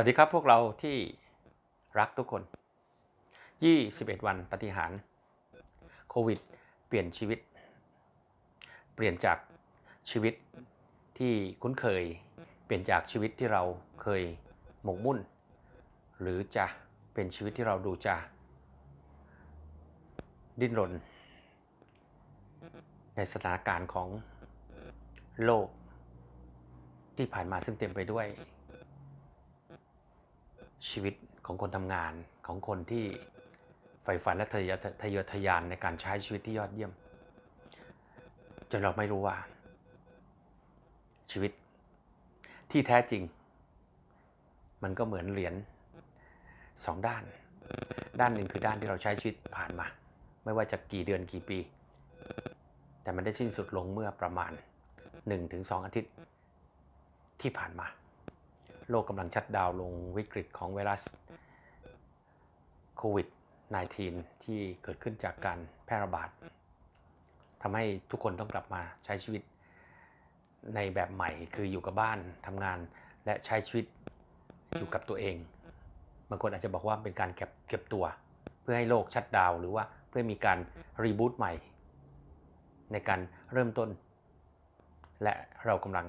วัสดีครับพวกเราที่รักทุกคน 21 วันปฏิหารโควิด เปลี่ยนชีวิต เปลี่ยนจากชีวิตที่คุ้นเคย เปลี่ยนจากชีวิตที่เราเคยหมกมุ่น หรือจะเป็นชีวิตที่เราดูจะ ดิ้นรน ในสถานการณ์ของโลกที่ผ่านมาซึ่งเต็มไปด้วย ชีวิตของคนทำงานของคนที่ใฝ่ฝันและทะเยอทะเยอทะยานในการใช้ชีวิตที่ยอดเยี่ยม จนเราไม่รู้ว่า ชีวิตที่แท้จริง มันก็เหมือนเหรียญสองด้าน ด้านหนึ่งคือด้านที่เราใช้ชีวิตผ่านมา ไม่ว่าจะกี่เดือนกี่ปี แต่มันได้สิ้นสุดลงเมื่อประมาณ 1-2 อาทิตย์ที่ผ่านมา โลกกำลังชัดดาวน์ลงวิกฤตของไวรัสโควิด -19 ที่เกิดขึ้นจากการแพร่ระบาดทำให้ทุกคนต้องกลับมาใช้ชีวิตในแบบใหม่คืออยู่กับบ้านทำงานและใช้ชีวิตอยู่กับตัวเอง บางคนอาจจะบอกว่าเป็นการเก็บเก็บตัว เพื่อให้โลกชัดดาวหรือว่าเพื่อมีการรีบูตใหม่ ในการเริ่มต้น และเรากำลัง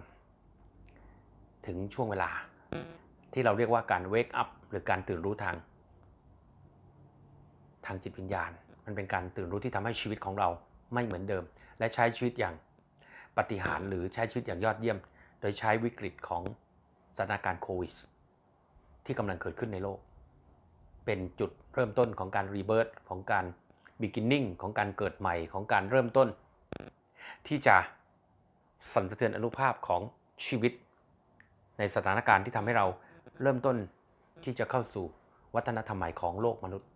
ถึงช่วงเวลา ที่เราเรียกว่าการ wake up หรือการตื่นรู้ทาง ทางจิตวิญญาณ มันเป็นการตื่นรู้ที่ทำให้ชีวิตของเราไม่เหมือนเดิม และใช้ชีวิตอย่างปฏิหารหรือใช้ชีวิตอย่างยอดเยี่ยม โดยใช้วิกฤตของสถานการณ์โควิดที่กำลังเกิดขึ้นในโลก เป็นจุดเริ่มต้นของการรีเบิร์ตของการ beginning ของการเกิดใหม่ของการเริ่มต้น ที่จะสั่นสะเทือนอนุภาพของชีวิต ในสถานการณ์ที่ทำให้เราเริ่มต้นที่จะเข้าสู่วัฒนธรรมใหม่ของโลกมนุษย์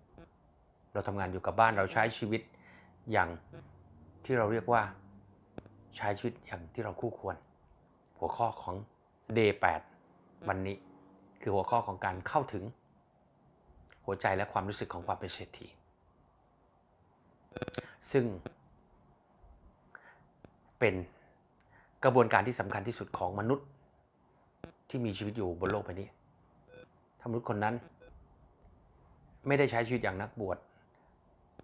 เราทำงานอยู่กับบ้านเราใช้ชีวิตอย่างที่เราเรียกว่าใช้ชีวิตอย่างที่เราคู่ควร หัวข้อของ Day 8วันนี้คือหัวข้อของการเข้าถึง หัวใจและความรู้สึกของความเป็นเศรษฐี ซึ่ง เป็นกระบวนการที่สำคัญที่สุดของมนุษย์ ที่มีชีวิตอยู่บนโลกใบนี้ถ้ามนุษย์คนนั้น ไม่ได้ใช้ชีวิตอย่างนักบวช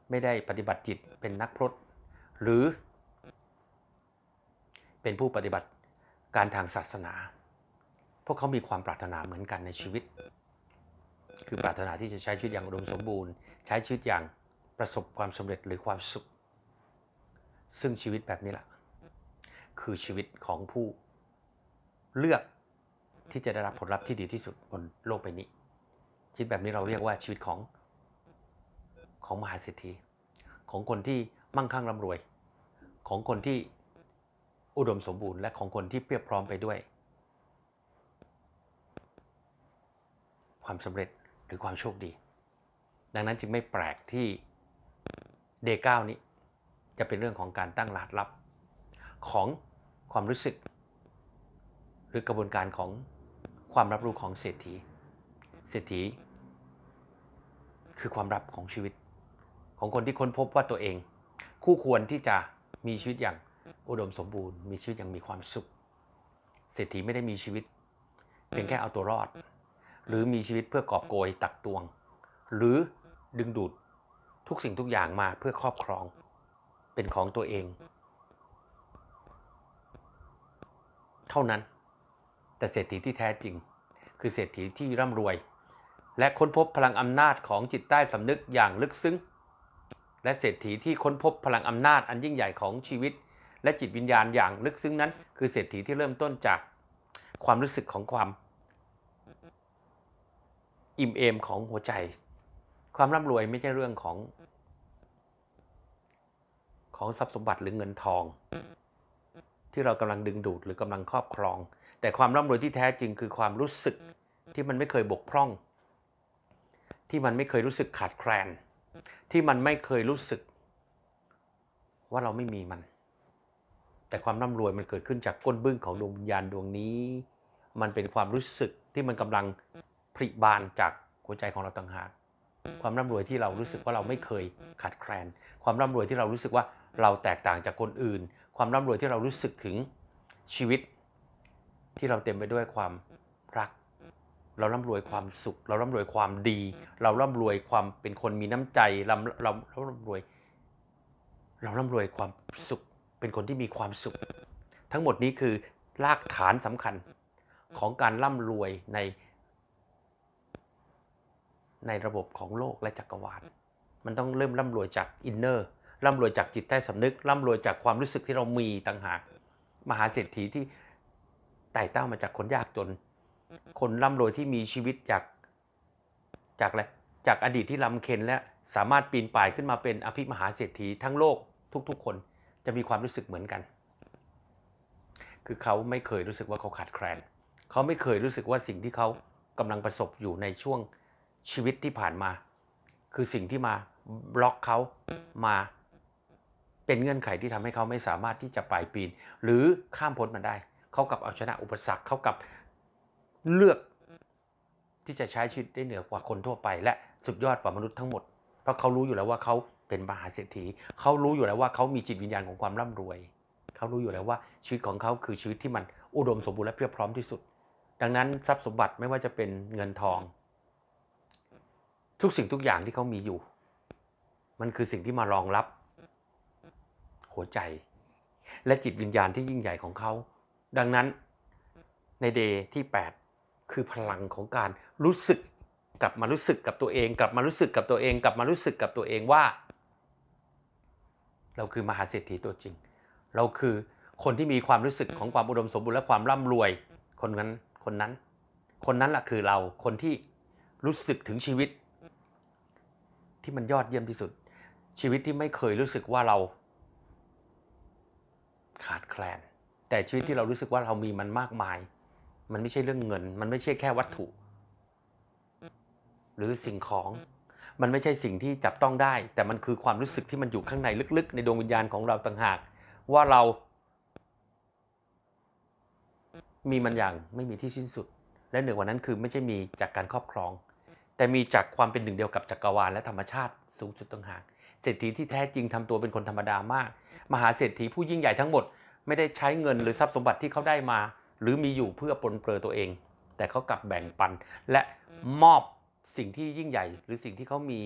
ไม่ได้ปฏิบัติจิตเป็นนักพรตหรือ เป็นผู้ปฏิบัติการทางศาสนา พวกเขามีความปรารถนาเหมือนกันในชีวิต คือปรารถนาที่จะใช้ชีวิตอย่างอุดมสมบูรณ์ ใช้ชีวิตอย่างประสบความสำเร็จหรือความสุข ซึ่งชีวิตแบบนี้แหละคือชีวิตของผู้เลือก ที่จะได้รับผลลัพธ์ที่ดีที่สุดบนโลกใบนี้ชีวิตแบบนี้เราเรียกว่าชีวิตของของมหาเศรษฐีของคนที่มั่งคั่งร่ำรวย ของคนที่อุดมสมบูรณ์และของคนที่เพียบพร้อมไปด้วย ความสำเร็จหรือความโชคดี ดังนั้นจึงไม่แปลกที่เดย์เก้านี้ จะเป็นเรื่องของการตั้งรหัสลับ ของความรู้สึก หรือกระบวนการของ ความรับรู้ของเศรษฐี เศรษฐี คือความรับของชีวิต ของคนที่ค้นพบว่าตัวเอง คู่ควรที่จะมีชีวิตอย่างอุดมสมบูรณ์ มีชีวิตอย่างมีความสุข เศรษฐีไม่ได้มีชีวิตเพียงแค่เอาตัวรอด หรือมีชีวิตเพื่อกอบโกยตักตวง หรือดึงดูดทุกสิ่งทุกอย่างมาเพื่อครอบครอง เป็นของตัวเอง เท่านั้น แต่เศรษฐีที่แท้จริง คือเศรษฐีที่ร่ำรวย และค้นพบพลังอำนาจของจิตใต้สำนึกอย่างลึกซึ้ง และเศรษฐีที่ค้นพบพลังอำนาจอันยิ่งใหญ่ของชีวิต และจิตวิญญาณอย่างลึกซึ้งนั้น คือเศรษฐีที่เริ่มต้นจากความรู้สึกของความ อิ่มเอมของหัวใจ ความร่ำรวยไม่ใช่เรื่องของ ของทรัพย์สมบัติหรือเงินทอง ที่เรากำลังดึงดูดหรือกำลังครอบครอง แต่ความร่ำรวยที่แท้จริงคือความรู้สึกที่มันไม่เคยบกพร่อง ที่มันไม่เคยรู้สึกขาดแคลน ที่มันไม่เคยรู้สึก ว่าเราไม่มีมัน แต่ความร่ำรวยมันเกิดขึ้นจากก้นบึ้งของดวงวิญญาณดวงนี้ มันเป็นความรู้สึกที่มันกำลังผลิบานจากหัวใจของเราต่างหากความร่ำรวยที่เรารู้สึกว่าเราไม่เคยขาดแคลน ความร่ำรวยที่เรารู้สึกว่าเราแตกต่างจากคนอื่น ความร่ำรวยที่เรารู้สึกถึงชีวิต ที่เราเต็มไปด้วยความรัก เราร่ำรวยความสุข เราร่ำรวยความดี เราร่ำรวยความเป็นคนมีน้ำใจเราเราเราร่ำรวย เราร่ำรวยความสุข เป็นคนที่มีความสุข ทั้งหมดนี้คือรากฐานสำคัญของการร่ำรวยใน ในระบบของโลกและจักรวาล มันต้องเริ่มร่ำรวยจากอินเนอร์ร่ำรวยจากจิตใต้สำนึกร่ำรวยจากความรู้สึกที่เรามีต่างหาก มหาเศรษฐีที่ ไต่เต้ามาจากคนยากจน คนร่ำรวยที่มีชีวิตจากจากอะไรจากอดีตที่ลำเค็ญและสามารถปีนป่ายขึ้นมาเป็นอภิมหาเศรษฐีทั้งโลกทุกๆ คนจะมีความรู้สึกเหมือนกัน คือเขาไม่เคยรู้สึกว่าเขาขาดแคลน เขาไม่เคยรู้สึกว่าสิ่งที่เขากำลังประสบอยู่ในช่วงชีวิตที่ผ่านมา คือสิ่งที่มาบล็อกเขามาเป็นเงื่อนไขที่ทำให้เขาไม่สามารถที่จะป่ายปีน หรือข้ามพ้นมันได้ เขากับเอาชนะอุปสรรคเขากับเลือกที่จะใช้ชีวิตได้เหนือกว่าคนทั่วไป และสุดยอดกว่ามนุษย์ทั้งหมด เพราะเขารู้อยู่แล้วว่าเขาเป็นมหาเศรษฐีเขารู้อยู่แล้วว่าเขามีจิตวิญญาณของความร่ำรวยเขารู้อยู่แล้วว่าชีวิตของเขาคือชีวิตที่มันอุดมสมบูรณ์และเพียบพร้อมที่สุด ดังนั้นทรัพย์สมบัติไม่ว่าจะเป็นเงินทอง ทุกสิ่งทุกอย่างที่เขามีอยู่ มันคือสิ่งที่มารองรับ หัวใจ และจิตวิญญาณที่ยิ่งใหญ่ของเขา ดังนั้นในเดย์ที่ 8 คือพลังของการรู้สึกกลับมารู้สึกกับตัวเอง กลับมารู้สึกกับตัวเอง กลับมารู้สึกกับตัวเองว่า เราคือมหาเศรษฐีตัวจริง เราคือคนที่มีความรู้สึกของความอุดมสมบูรณ์และความร่ำรวย คนนั้นคนนั้น คนนั้นแหละคือเราคนที่รู้สึกถึงชีวิต ที่มันยอดเยี่ยมที่สุด ชีวิตที่ไม่เคยรู้สึกว่าเรา ขาดแคลน แต่ชีวิตที่เรารู้สึกว่าเรามีมันมากมาย มันไม่ใช่เรื่องเงิน มันไม่ใช่แค่วัตถุ หรือสิ่งของ มันไม่ใช่สิ่งที่จับต้องได้ แต่มันคือความรู้สึกที่มันอยู่ข้างในลึกๆ ในดวงวิญญาณของเราต่างหาก ว่าเรา มีมันอย่างไม่มีที่สิ้นสุด และเหนือกว่านั้นคือไม่ใช่มีจากการครอบครอง แต่มีจากความเป็นหนึ่งเดียวกับจักรวาลและธรรมชาติสูงสุดต่างหากเศรษฐีที่แท้จริงทำตัวเป็นคนธรรมดามาก มหาเศรษฐีผู้ยิ่งใหญ่ทั้งหมด ไม่ได้ใช้เงินหรือทรัพย์สมบัติที่เขาได้มา หรือมีอยู่เพื่อปนเปลือตัวเอง แต่เขากลับแบ่งปัน และมอบสิ่งที่ยิ่งใหญ่ หรือสิ่งที่เขามี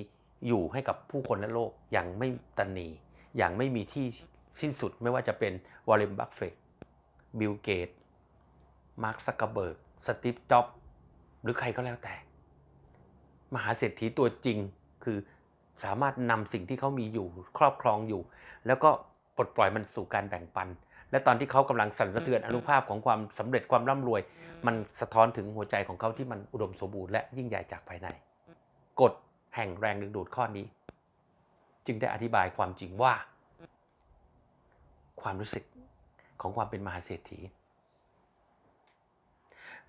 อยู่ให้กับผู้คนและโลกอย่างไม่ตันหนี อย่างไม่มีที่สิ้นสุดไม่ว่าจะเป็นวอลเลนบัฟเฟตบิลเกตมาร์คซักเกเบิร์กสตีฟจ็อบหรือใครก็แล้วแต่ มหาเศรษฐีตัวจริงคือสามารถนำสิ่งที่เขามีอยู่ครอบครองอยู่ แล้วก็ปลดปล่อยมันสู่การแบ่งปัน และตอนที่เขากำลังสั่นสะเทือนอนุภาพของความสำเร็จความร่ำรวย มันสะท้อนถึงหัวใจของเขาที่มันอุดมสมบูรณ์และยิ่งใหญ่จากภายใน กฎแห่งแรงดึงดูดข้อนี้ จึงได้อธิบายความจริงว่า ความรู้สึกของความเป็นมหาเศรษฐี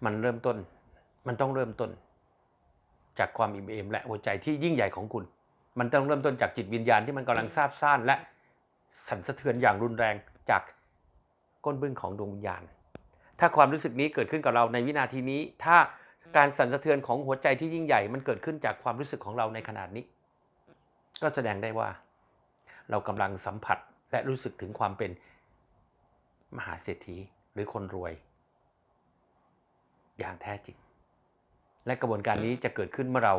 มันเริ่มต้นมันต้องเริ่มต้น จากความอิ่มเอมและหัวใจที่ยิ่งใหญ่ของคุณ มันต้องเริ่มต้นจากจิตวิญญาณที่มันกำลังซาบซ่านและสั่นสะเทือนอย่างรุนแรงจาก ก้นบึ้งของดวงวิญญาณ ถ้าความรู้สึกนี้เกิดขึ้นกับเราในวินาทีนี้ ถ้าการสั่นสะเทือนของหัวใจที่ยิ่งใหญ่มันเกิดขึ้นจากความรู้สึกของเราในขนาดนี้ ก็แสดงได้ว่า เรากำลังสัมผัสและรู้สึกถึงความเป็นมหาเศรษฐีหรือคนรวย อย่างแท้จริง และกระบวนการนี้จะเกิดขึ้นเมื่อเรา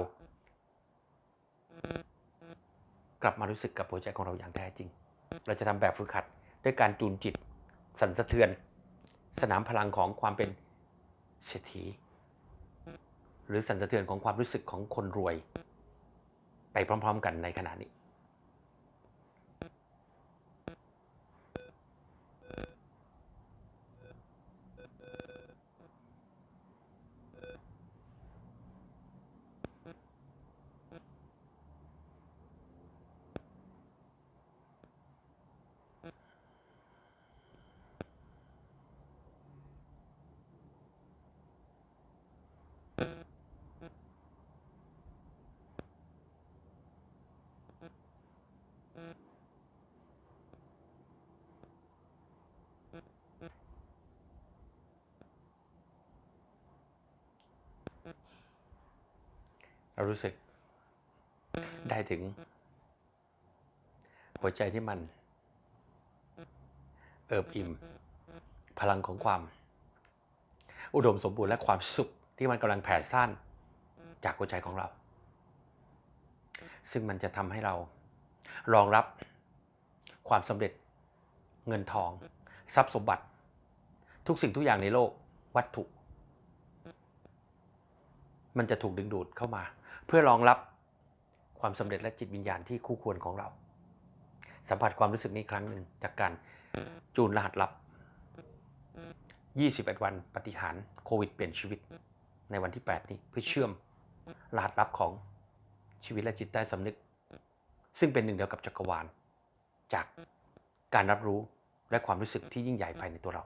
กลับมารู้สึกกับหัวใจของเราอย่างแท้จริง เราจะทำแบบฝึกหัดด้วยการจูนจิต สั่นสะเทือน สนามพลังของความเป็นเศรษฐี หรือสั่นสะเทือนของความรู้สึกของคนรวย ไปพร้อม ๆ กันในขณะนี้ เรารู้สึกได้ถึง หัวใจที่มัน เอิบอิ่ม พลังของความ อุดมสมบูรณ์และความสุขที่มันกำลังแผ่ซ่านจากหัวใจของเรา ซึ่งมันจะทำให้เรารองรับความสำเร็จเงินทอง ทรัพย์สมบัติ ทุกสิ่งทุกอย่างในโลกวัตถุ มันจะถูกดึงดูดเข้ามา เพื่อรองรับความสำเร็จและจิตวิญญาณที่คู่ควรของเรา สัมผัสความรู้สึกนี้ครั้งหนึ่งจากการจูนรหัสลับ 21 วันปฏิหารโควิดเปลี่ยนชีวิต ในวันที่ 8 นี้เพื่อเชื่อมรหัสลับของชีวิตและจิตใต้สำนึก ซึ่งเป็นหนึ่งเดียวกับจักรวาล จากการรับรู้และความรู้สึกที่ยิ่งใหญ่ภายในตัวเรา